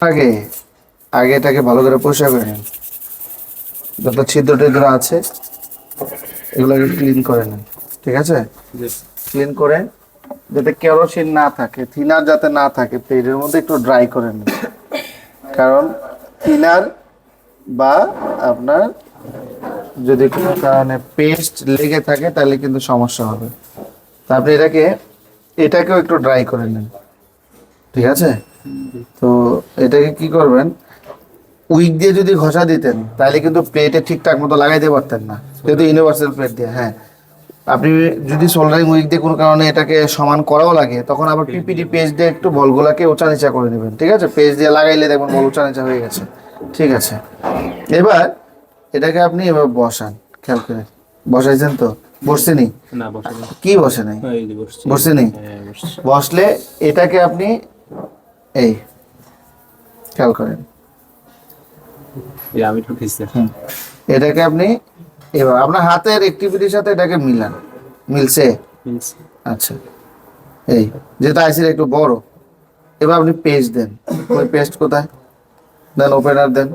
আগে আগে এটাকে ভালো করে পরিষ্কার করে নেন। যত ছিদ্র টিদ্র আছে এগুলোকে ক্লিন করে নিন ঠিক আছে? ক্লিন করে যাতে কেরোসিন না থাকে থিনার যাতে না থাকে পেটের মধ্যে একটু ড্রাই করে নিন। কারণ থিনার বা আপনার যদি কোনো কারণে পেস্ট লেগে থাকে তাহলে কিন্তু সমস্যা হবে। তারপরে এটাকে এটাকেও একটু ড্রাই করে নেন। ঠিক আছে? তো এটাকে কি করবেন? উইক দিয়ে যদি ঘষা দিতেন তাহলে কিন্তু প্লেটে ঠিকঠাক মতো লাগাইতে পারতেন না। যেহেতু ইউনিভার্সাল প্লেট দিয়ে হ্যাঁ। আপনি যদি সোল্ডারিং উইক দিয়ে কোনো কারণে এটাকে সমান করাও লাগে তখন আবার পিপিডি পেজ দিয়ে একটু বলগুলাকে উঁচা নিচা করে নেবেন ঠিক আছে? পেজ দিয়ে লাগাইলে দেখবেন বল উঁচা নিচা হয়ে গেছে ঠিক আছে? এবার এটাকে আপনি এবার বসান খেয়াল করে। বসাইছেন তো? বসছেনি না? কি বসে নাই? বসছেনি হ্যাঁ বসলে এটাকে আপনি এই খেয়াল করেন। এটাকে আপনি এবার আপনার হাতের অ্যাক্টিভিটির সাথে এটাকে মিলান। মিলছে? আচ্ছা। এই যেটা আইসির একটু বড়। এবার আপনি পেস্ট দেন। ওই পেস্ট কোথায়? দেন ওপেনার দেন।